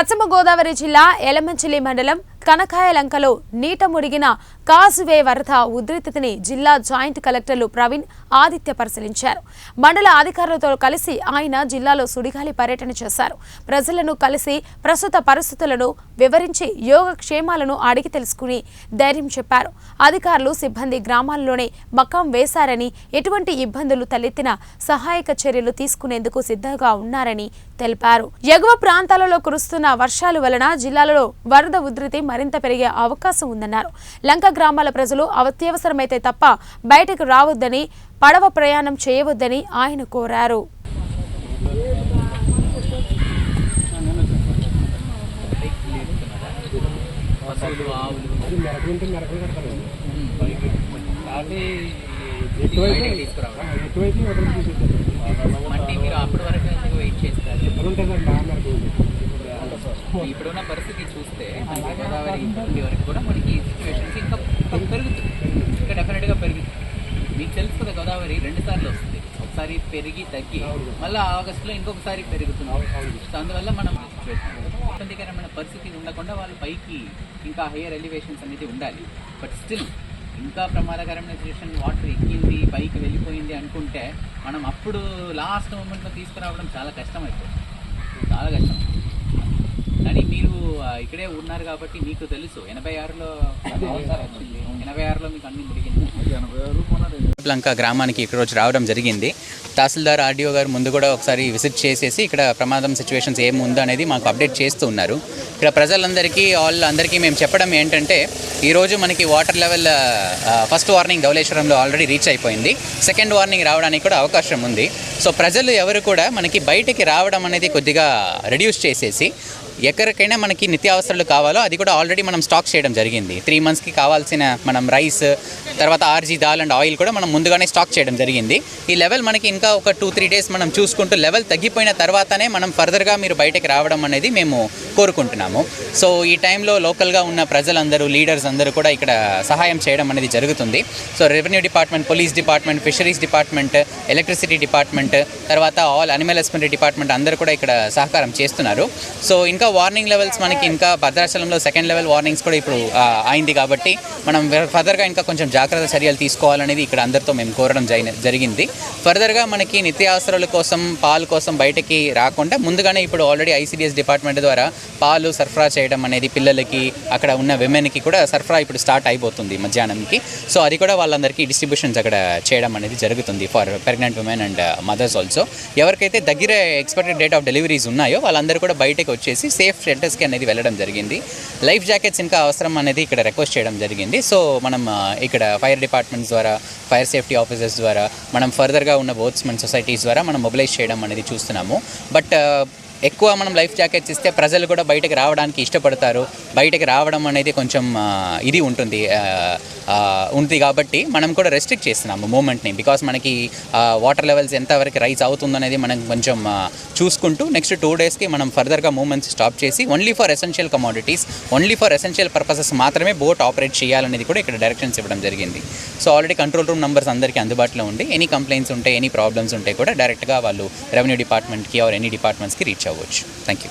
పశ్చిమ గోదావరి జిల్లా ఎలమంచిలి మండలం కనకాయలంకలో నీట ముడిగిన కాసువే వరద ఉధృతిని జిల్లా జాయింట్ కలెక్టర్లు ప్రవీణ్ ఆదిత్య పరిశీలించారు. మండల అధికారులతో కలిసి ఆయన జిల్లాలో సుడిగాలి పర్యటన చేశారు. ప్రజలను కలిసి ప్రస్తుత పరిస్థితులను వివరించి యోగక్షేమాలను అడిగి తెలుసుకుని ధైర్యం చెప్పారు. అధికారులు సిబ్బంది గ్రామాల్లోనే మకాం వేశారని ఎటువంటి ఇబ్బందులు తలెత్తిన సహాయక చర్యలు తీసుకునేందుకు సిద్ధంగా ఉన్నారని తెలిపారు. ఎగువ ప్రాంతాలలో కురుస్తున్న వర్షాలు వలన జిల్లాలో వరద ఉధృతి మరింత పెరిగే అవకాశం ఉందన్నారు. లంక గ్రామాల ప్రజలు అత్యవసరమైతే తప్ప బయటకు రావద్దని పడవ ప్రయాణం చేయవద్దని ఆయన కోరారు. పశువులు గోదావరి వరకు కూడా మనకి సిచ్యువేషన్స్ ఇంకా పెరుగుతుంది. ఇంకా డెఫినెట్గా పెరుగుతుంది. మీకు తెలుసు కదా గోదావరి రెండు సార్లు వస్తుంది. ఒకసారి పెరిగి తగ్గి మళ్ళీ ఆగస్టులో ఇంకొకసారి పెరుగుతుంది. సో అందువల్ల మనం ఇబ్బందికరమైన పరిస్థితి ఉండకుండా వాళ్ళు పైకి ఇంకా హయ్యర్ ఎలివేషన్స్ అనేది ఉండాలి. బట్ స్టిల్ ఇంకా ప్రమాదకరమైన సిచ్యువేషన్ వాటర్ ఎక్కింది పైకి వెళ్ళిపోయింది అనుకుంటే మనం అప్పుడు లాస్ట్ మూమెంట్లో తీసుకురావడం చాలా కష్టం అయిపోతుంది చాలా కష్టం. మీరు ఇక్కడే ఉన్నారు కాబట్టి మీకు తెలుసు. ఎనభై ఆరులో ఎనభై ఆరులో మీకు అన్ని లంక గ్రామానికి ఇక్కడ రోజు రావడం జరిగింది. తహసీల్దార్ ఆర్డీఓ గారు ముందు కూడా ఒకసారి విజిట్ చేసేసి ఇక్కడ ప్రమాదం సిచ్యువేషన్స్ ఏముందో అనేది మాకు అప్డేట్ చేస్తూ ఉన్నారు. ఇక్కడ ప్రజలందరికీ ఆల్ అందరికీ మేము చెప్పడం ఏంటంటే ఈరోజు మనకి వాటర్ లెవెల్ ఫస్ట్ వార్నింగ్ ధవళేశ్వరంలో ఆల్రెడీ రీచ్ అయిపోయింది. సెకండ్ వార్నింగ్ రావడానికి కూడా అవకాశం ఉంది. సో ప్రజలు ఎవరు కూడా మనకి బయటికి రావడం అనేది కొద్దిగా రెడ్యూస్ చేసేసి ఎక్కడికైనా మనకి నిత్యావసరాలు కావాలో అది కూడా ఆల్రెడీ మనం స్టాక్ చేయడం జరిగింది. త్రీ మంత్స్కి కావాల్సిన మనం రైస్ తర్వాత ఆర్జీ దాల్ అండ్ ఆయిల్ కూడా మనం ముందుగానే స్టాక్ చేయడం జరిగింది. ఈ లెవెల్ మనకి ఇంకా ఒక టూ త్రీ డేస్ మనం చూసుకుంటూ లెవెల్ తగ్గిపోయిన తర్వాతనే మనం ఫర్దర్గా మీరు బయటకు రావడం అనేది మేము కోరుకుంటున్నాము. సో ఈ టైంలో లోకల్గా ఉన్న ప్రజలందరూ లీడర్స్ అందరూ కూడా ఇక్కడ సహాయం చేయడం అనేది జరుగుతుంది. So revenue department police department fisheries department electricity department తర్వాత ఆల్ అనిమల్ హస్బెండరీ డిపార్ట్మెంట్ అందరూ కూడా ఇక్కడ సహకారం చేస్తున్నారు. సో ఇంకా వార్నింగ్ లెవెల్స్ మనకి ఇంకా భద్రాచలంలో సెకండ్ లెవెల్ వార్నింగ్స్ కూడా ఇప్పుడు అయింది కాబట్టి మనం ఫర్దర్గా ఇంకా కొంచెం జాగ్రత్త చర్యలు తీసుకోవాలనేది ఇక్కడ అందరితో మేము కోరడం జరిగిన- జరిగింది. ఫర్దర్గా మనకి నిత్యావసరాల కోసం పాలు కోసం బయటకి రాకుండా ముందుగానే ఇప్పుడు ఆల్రెడీ ఐసీడీఎస్ డిపార్ట్మెంట్ ద్వారా పాలు సరఫరా చేయడం అనేది పిల్లలకి అక్కడ ఉన్న విమెన్కి కూడా సరఫరా ఇప్పుడు స్టార్ట్ అయిపోతుంది మధ్యాహ్నంకి. సో అది కూడా వాళ్ళందరికీ డిస్ట్రిబ్యూషన్స్ అక్కడ చేయడం అనేది జరుగుతుంది for pregnant women and mothers also ఎవరికైతే దగ్గర ఎక్స్పెక్టెడ్ డేట్ ఆఫ్ డెలివరీస్ ఉన్నాయో వాళ్ళందరూ కూడా బయటకు వచ్చేసి సేఫ్ షెల్టర్స్కి అనేది వెళ్ళడం జరిగింది. లైఫ్ జాకెట్స్ ఇంకా అవసరం అనేది ఇక్కడ రిక్వెస్ట్ చేయడం జరిగింది. సో మనం ఇక్కడ ఫైర్ డిపార్ట్మెంట్స్ ద్వారా ఫైర్ సేఫ్టీ ఆఫీసర్స్ ద్వారా మనం ఫర్దర్గా ఉన్న బోట్స్మెన్ సొసైటీస్ ద్వారా మనం మొబిలైజ్ చేయడం అనేది చూస్తున్నాము. బట్ ఎక్కువ మనం లైఫ్ జాకెట్స్ ఇస్తే ప్రజలు కూడా బయటకు రావడానికి ఇష్టపడతారు. బయటకు రావడం అనేది కొంచెం ఇది ఉంటుంది. ఉంది కాబట్టి మనం కూడా రెస్ట్రిక్ట్ చేస్తున్నాము మూమెంట్ని బికాస్ మనకి వాటర్ లెవెల్స్ ఎంతవరకు రైజ్ అవుతుందనేది మనం కొంచెం చూసుకుంటూ నెక్స్ట్ టూ డేస్కి మనం ఫర్దర్గా మూమెంట్స్ స్టాప్ చేసి only for essential commodities only for essential purposes మాత్రమే బోట్ ఆపరేట్ చేయాలనేది కూడా ఇక్కడ డైరెక్షన్స్ ఇవ్వడం జరిగింది. So already control room numbers అందరికీ అందుబాటులో ఉండి ఎనీ కంప్లైంట్స్ ఉంటే ఎనీ ప్రాబ్లమ్స్ ఉంటే కూడా డైరెక్ట్గా వాళ్ళు రెవెన్యూ డిపార్ట్మెంట్కి ఆర్ ఎనీ డిపార్ట్మెంట్స్కి రీచ్ Thank you.